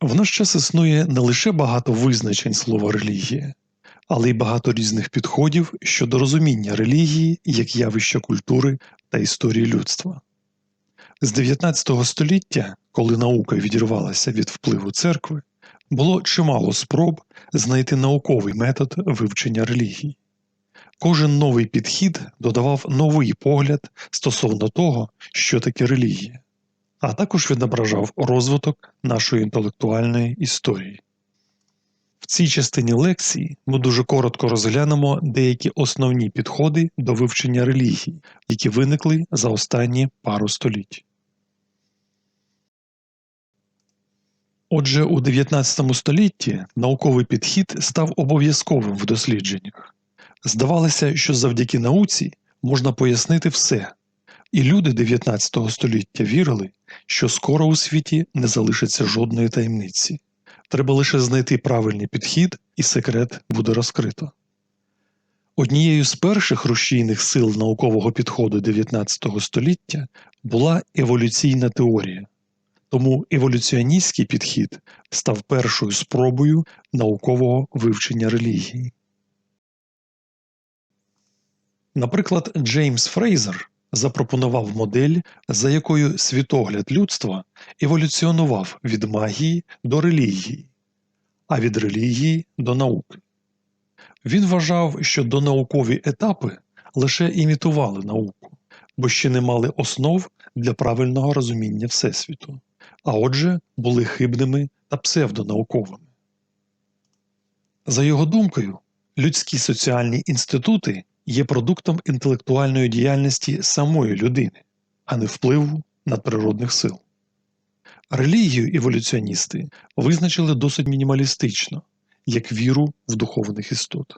В наш час існує не лише багато визначень слова релігія, але й багато різних підходів щодо розуміння релігії як явища культури та історії людства. З 19 століття, коли наука відірвалася від впливу церкви, було чимало спроб знайти науковий метод вивчення релігії. Кожен новий підхід додавав новий погляд стосовно того, що таке релігія, а також відображав розвиток нашої інтелектуальної історії. В цій частині лекції ми дуже коротко розглянемо деякі основні підходи до вивчення релігії, які виникли за останні пару століть. Отже, у 19 столітті науковий підхід став обов'язковим в дослідженнях. Здавалося, що завдяки науці можна пояснити все, і люди 19 століття вірили, що скоро у світі не залишиться жодної таємниці. Треба лише знайти правильний підхід, і секрет буде розкрито. Однією з перших рушійних сил наукового підходу 19 століття була еволюційна теорія. Тому еволюціоністський підхід став першою спробою наукового вивчення релігії. Наприклад, Джеймс Фрейзер запропонував модель, за якою світогляд людства еволюціонував від магії до релігії, а від релігії до науки. Він вважав, що донаукові етапи лише імітували науку, бо ще не мали основ для правильного розуміння Всесвіту, а отже, були хибними та псевдонауковими. За його думкою, людські соціальні інститути є продуктом інтелектуальної діяльності самої людини, а не впливу надприродних сил. Релігію еволюціоністи визначили досить мінімалістично, як віру в духовних істот.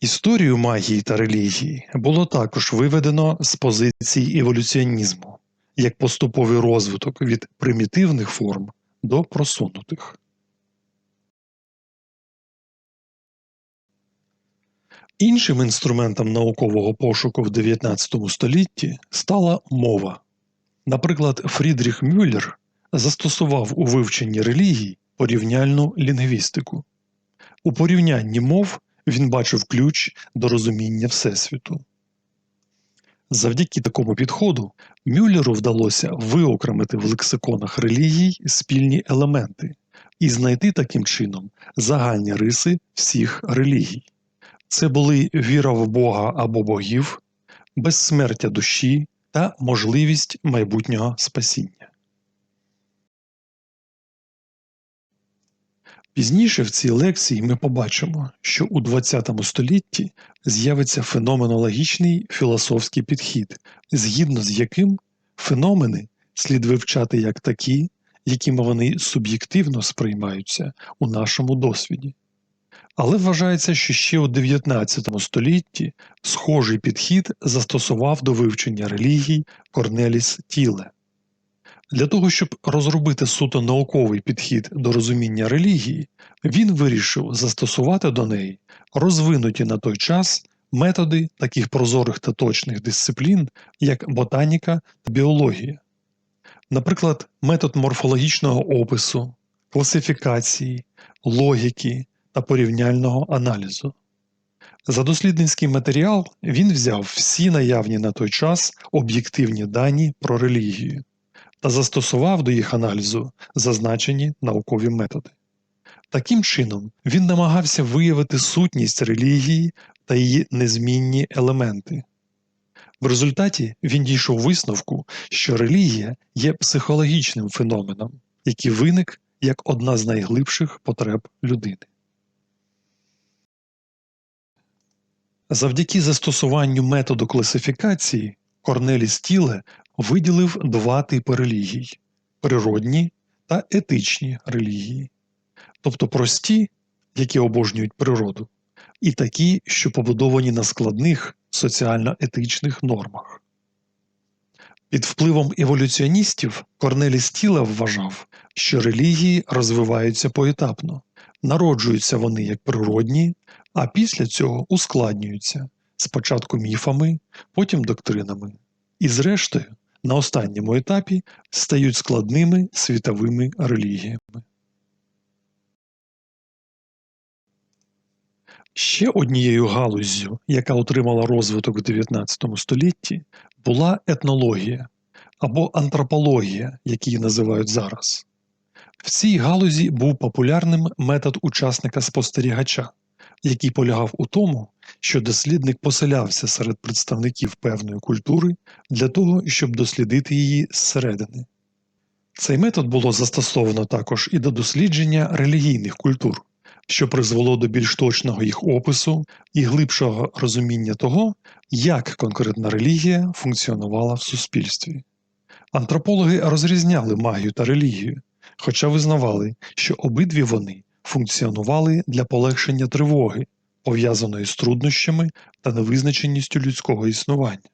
Історію магії та релігії було також виведено з позицій еволюціонізму як поступовий розвиток від примітивних форм до просунутих. Іншим інструментом наукового пошуку в 19 столітті стала мова. Наприклад, Фрідріх Мюллер застосував у вивченні релігій порівняльну лінгвістику. У порівнянні мов він бачив ключ до розуміння Всесвіту. Завдяки такому підходу Мюллеру вдалося виокремити в лексиконах релігій спільні елементи і знайти таким чином загальні риси всіх релігій. Це були віра в Бога або богів, безсмертя душі та можливість майбутнього спасіння. Пізніше в цій лекції ми побачимо, що у ХХ столітті з'явиться феноменологічний філософський підхід, згідно з яким феномени слід вивчати як такі, якими вони суб'єктивно сприймаються у нашому досвіді. Але вважається, що ще у 19 столітті схожий підхід застосував до вивчення релігій Корнеліс Тіле. Для того, щоб розробити суто науковий підхід до розуміння релігії, він вирішив застосувати до неї розвинуті на той час методи таких прозорих та точних дисциплін, як ботаніка та біологія. Наприклад, метод морфологічного опису, класифікації, логіки та порівняльного аналізу. За дослідницький матеріал він взяв всі наявні на той час об'єктивні дані про релігію та застосував до їх аналізу зазначені наукові методи. Таким чином, він намагався виявити сутність релігії та її незмінні елементи. В результаті він дійшов висновку, що релігія є психологічним феноменом, який виник як одна з найглибших потреб людини. Завдяки застосуванню методу класифікації Корнеліс Тіле виділив два типи релігій природні та етичні релігії, тобто прості, які обожнюють природу, і такі, що побудовані на складних соціально-етичних нормах. Під впливом еволюціоністів Корнеліс Тіле вважав, що релігії розвиваються поетапно, народжуються вони як природні, а після цього ускладнюються спочатку міфами, потім доктринами і, зрештою, на останньому етапі стають складними світовими релігіями. Ще однією галуззю, яка отримала розвиток в 19 столітті, була етнологія або антропологія, як її називають зараз. В цій галузі був популярним метод учасника спостерігача, який полягав у тому, що дослідник поселявся серед представників певної культури для того, щоб дослідити її зсередини. Цей метод було застосовано також і до дослідження релігійних культур, що призвело до більш точного їх опису і глибшого розуміння того, як конкретна релігія функціонувала в суспільстві. Антропологи розрізняли магію та релігію, хоча визнавали, що обидві вони функціонували для полегшення тривоги, пов'язаної з труднощами та невизначеністю людського існування.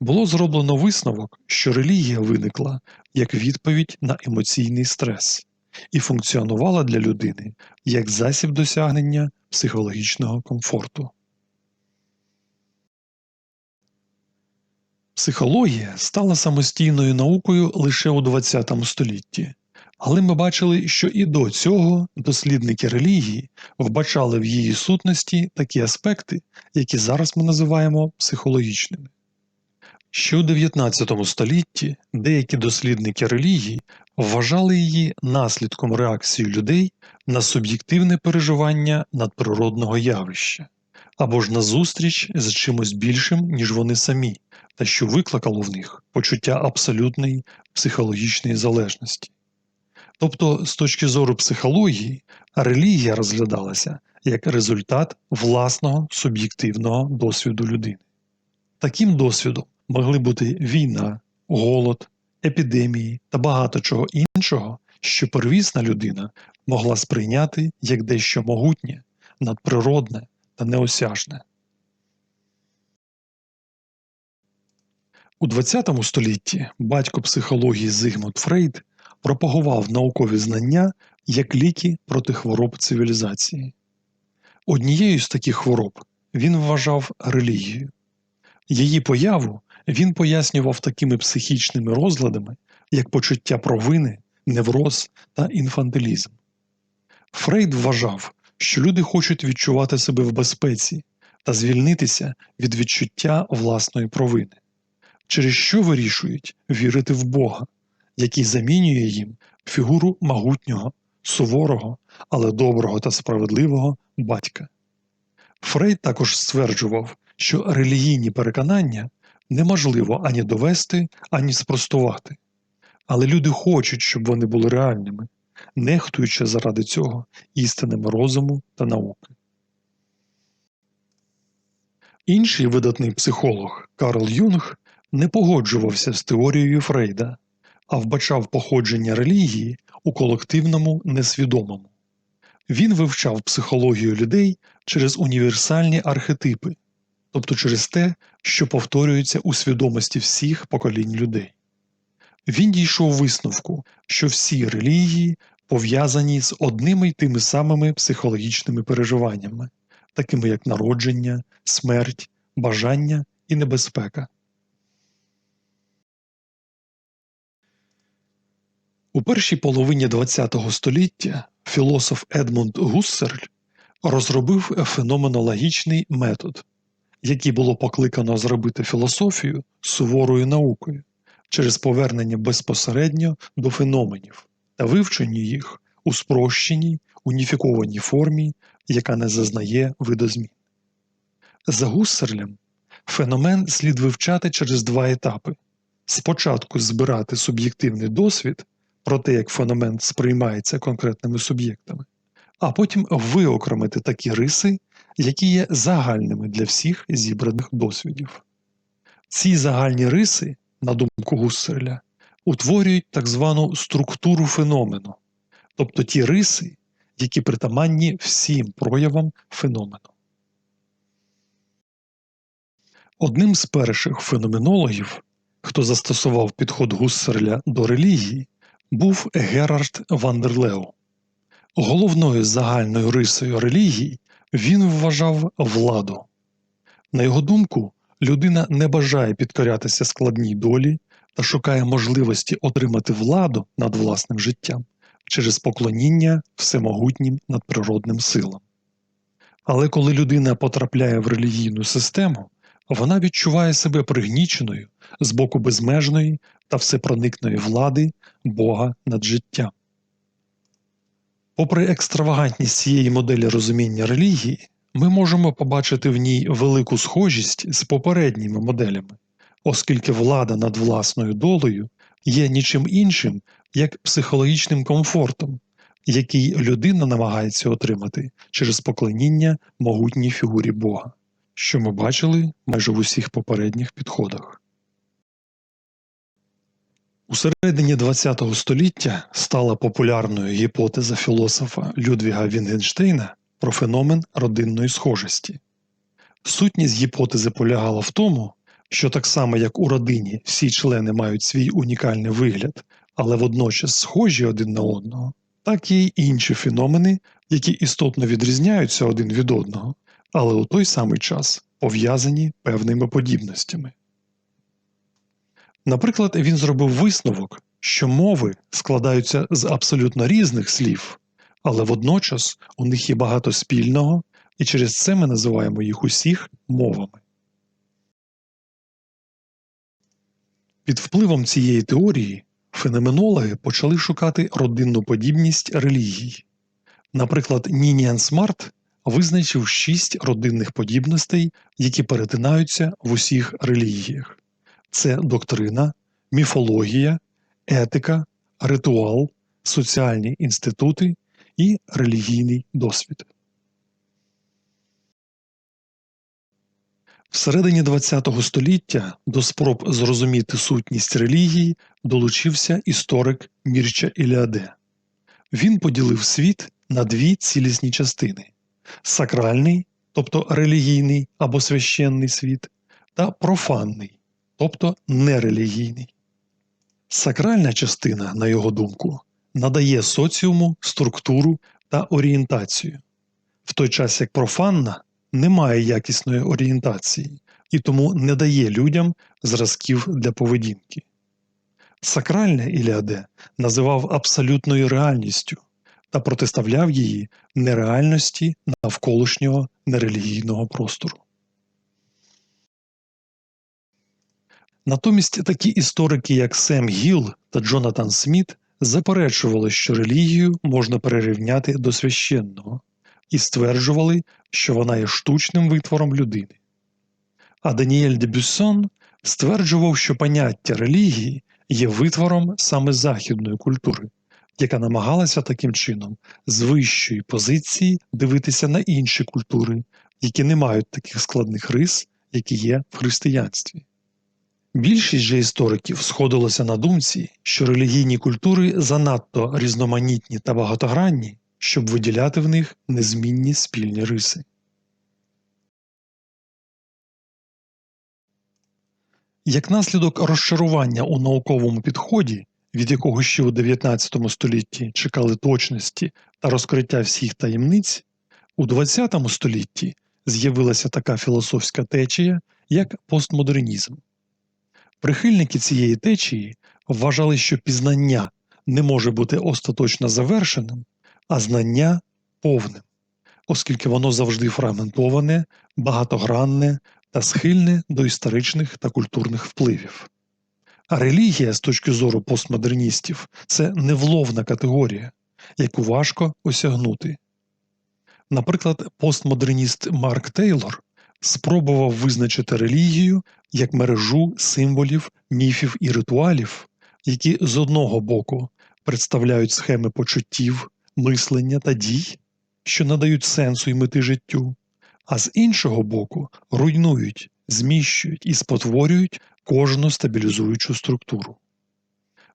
Було зроблено висновок, що релігія виникла як відповідь на емоційний стрес і функціонувала для людини як засіб досягнення психологічного комфорту. Психологія стала самостійною наукою лише у ХХ столітті, але ми бачили, що і до цього дослідники релігії вбачали в її сутності такі аспекти, які зараз ми називаємо психологічними. Ще у 19 столітті деякі дослідники релігії вважали її наслідком реакції людей на суб'єктивне переживання надприродного явища або ж на зустріч з чимось більшим, ніж вони самі, та що викликало в них почуття абсолютної психологічної залежності. Тобто, з точки зору психології, релігія розглядалася як результат власного суб'єктивного досвіду людини. Таким досвідом могли бути війна, голод, епідемії та багато чого іншого, що первісна людина могла сприйняти як дещо могутнє, надприродне та неосяжне. У ХХ столітті батько психології Зигмунд Фрейд пропагував наукові знання як ліки проти хвороб цивілізації. Однією з таких хвороб він вважав релігію. Її появу він пояснював такими психічними розладами, як почуття провини, невроз та інфантилізм. Фрейд вважав, що люди хочуть відчувати себе в безпеці та звільнитися від відчуття власної провини, через що вирішують вірити в Бога, який замінює їм фігуру могутнього, суворого, але доброго та справедливого батька. Фрейд також стверджував, що релігійні переконання неможливо ані довести, ані спростувати, але люди хочуть, щоб вони були реальними, нехтуючи заради цього істинами розуму та науки. Інший видатний психолог Карл Юнг не погоджувався з теорією Фрейда, а вбачав походження релігії у колективному несвідомому. Він вивчав психологію людей через універсальні архетипи, тобто через те, що повторюється у свідомості всіх поколінь людей. Він дійшов висновку, що всі релігії пов'язані з одними й тими самими психологічними переживаннями, такими як народження, смерть, бажання і небезпека. У першій половині ХХ століття філософ Едмунд Гуссерль розробив феноменологічний метод, який було покликано зробити філософію суворою наукою через повернення безпосередньо до феноменів та вивчення їх у спрощеній уніфікованій формі, яка не зазнає видозмін. За Гуссерлем феномен слід вивчати через два етапи спочатку збирати суб'єктивний досвід про те, як феномен сприймається конкретними суб'єктами, а потім виокремити такі риси, які є загальними для всіх зібраних досвідів. Ці загальні риси, на думку Гусселя, утворюють так звану структуру феномену, тобто ті риси, які притаманні всім проявам феномену. Одним з перших феноменологів, хто застосував підход Гуссерля до релігії, був Герард Вандерлео. Головною загальною рисою релігії він вважав владу. На його думку, людина не бажає підкорятися складній долі та шукає можливості отримати владу над власним життям через поклоніння всемогутнім надприродним силам. Але коли людина потрапляє в релігійну систему, вона відчуває себе пригніченою з боку безмежної та всепроникної влади Бога над життям. Попри екстравагантність цієї моделі розуміння релігії, ми можемо побачити в ній велику схожість з попередніми моделями, оскільки влада над власною долею є нічим іншим, як психологічним комфортом, який людина намагається отримати через поклоніння могутній фігурі Бога, що ми бачили майже в усіх попередніх підходах. У середині ХХ століття стала популярною гіпотеза філософа Людвіга Вінгенштейна про феномен родинної схожості. Сутність гіпотези полягала в тому, що так само як у родині всі члени мають свій унікальний вигляд, але водночас схожі один на одного, так й інші феномени, які істотно відрізняються один від одного, але у той самий час пов'язані певними подібностями. Наприклад, він зробив висновок, що мови складаються з абсолютно різних слів, але водночас у них є багато спільного, і через це ми називаємо їх усіх мовами. Під впливом цієї теорії феноменологи почали шукати родинну подібність релігій. Наприклад, Нініан Смарт визначив шість родинних подібностей, які перетинаються в усіх релігіях це доктрина, міфологія, етика, ритуал, соціальні інститути і релігійний досвід. Всередині ХХ століття до спроб зрозуміти сутність релігії долучився історик Мірча Іліаде. Він поділив світ на дві цілісні частини сакральний, тобто релігійний або священний світ, та профанний, тобто нерелігійний. Сакральна частина, на його думку, надає соціуму структуру та орієнтацію, в той час як профанна не має якісної орієнтації і тому не дає людям зразків для поведінки. Сакральне Іліаде називав абсолютною реальністю та протиставляв її нереальності навколишнього нерелігійного простору. Натомість такі історики, як Сем Гіл та Джонатан Сміт, заперечували, що релігію можна перерівняти до священного, і стверджували, що вона є штучним витвором людини. А Даніель де Бюссон стверджував, що поняття релігії є витвором саме західної культури, яка намагалася таким чином з вищої позиції дивитися на інші культури, які не мають таких складних рис, які є в християнстві. Більшість же істориків сходилося на думці, що релігійні культури занадто різноманітні та багатогранні, щоб виділяти в них незмінні спільні риси. Як наслідок розчарування у науковому підході, від якого ще у 19 столітті чекали точності та розкриття всіх таємниць, у 20 столітті з'явилася така філософська течія, як постмодернізм. Прихильники цієї течії вважали, що пізнання не може бути остаточно завершеним, а знання повним, оскільки воно завжди фрагментоване, багатогранне та схильне до історичних та культурних впливів. А релігія з точки зору постмодерністів це невловна категорія, яку важко осягнути. Наприклад, постмодерніст Марк Тейлор спробував визначити релігію як мережу символів, міфів і ритуалів, які з одного боку представляють схеми почуттів, мислення та дій, що надають сенсу і мети життю, а з іншого боку руйнують, зміщують і спотворюють кожну стабілізуючу структуру.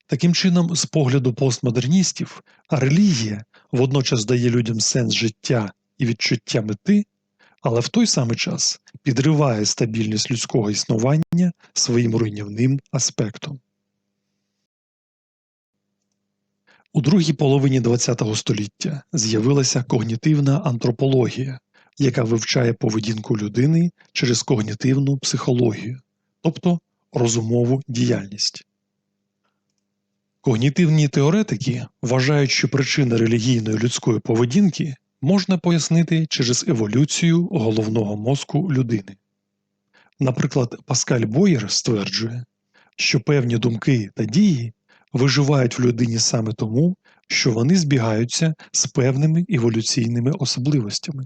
Таким чином, з погляду постмодерністів, релігія водночас дає людям сенс життя і відчуття мети, але в той самий час підриває стабільність людського існування своїм руйнівним аспектом. У другій половині ХХ століття з'явилася когнітивна антропологія, яка вивчає поведінку людини через когнітивну психологію, тобто розумову діяльність. Когнітивні теоретики вважають, що причини релігійної людської поведінки можна пояснити через еволюцію головного мозку людини. Наприклад, Паскаль Боєр стверджує, що певні думки та дії виживають в людині саме тому, що вони збігаються з певними еволюційними особливостями.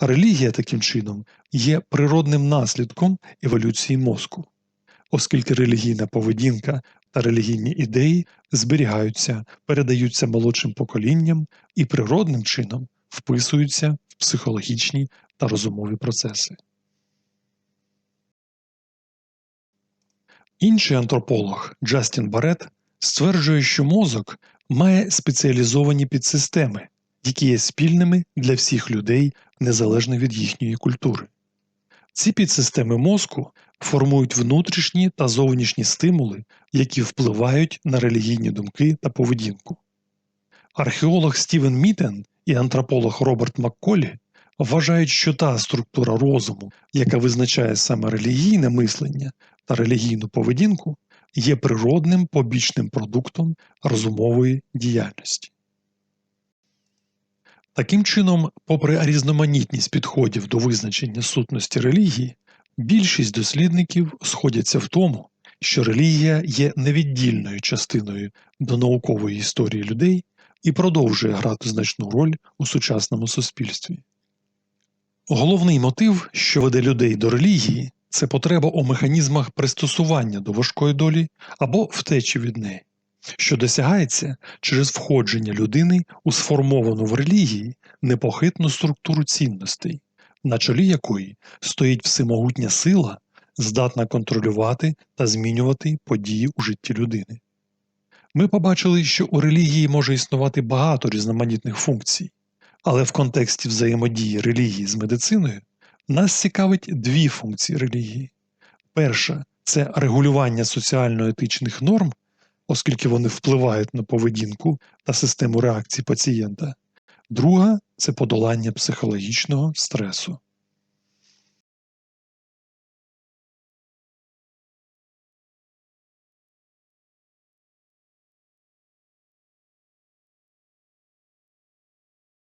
Релігія таким чином є природним наслідком еволюції мозку, оскільки релігійна поведінка та релігійні ідеї зберігаються, передаються молодшим поколінням і природним чином вписуються в психологічні та розумові процеси. Інший антрополог Джастін Барет стверджує, що мозок має спеціалізовані підсистеми, які є спільними для всіх людей незалежно від їхньої культури. Ці підсистеми мозку формують внутрішні та зовнішні стимули, які впливають на релігійні думки та поведінку. Археолог Стівен Мітен і антрополог Роберт Макколі вважають, що та структура розуму, яка визначає саме релігійне мислення та релігійну поведінку, є природним побічним продуктом розумової діяльності. Таким чином, попри різноманітність підходів до визначення сутності релігії, більшість дослідників сходяться в тому, що релігія є невіддільною частиною до наукової історії людей і продовжує грати значну роль у сучасному суспільстві. Головний мотив, що веде людей до релігії, це потреба у механізмах пристосування до важкої долі або втечі від неї, що досягається через входження людини у сформовану в релігії непохитну структуру цінностей, на чолі якої стоїть всемогутня сила, здатна контролювати та змінювати події у житті людини. Ми побачили, що у релігії може існувати багато різноманітних функцій, але в контексті взаємодії релігії з медициною нас цікавить дві функції релігії. Перша це регулювання соціально-етичних норм, оскільки вони впливають на поведінку та систему реакції пацієнта. Друга це подолання психологічного стресу.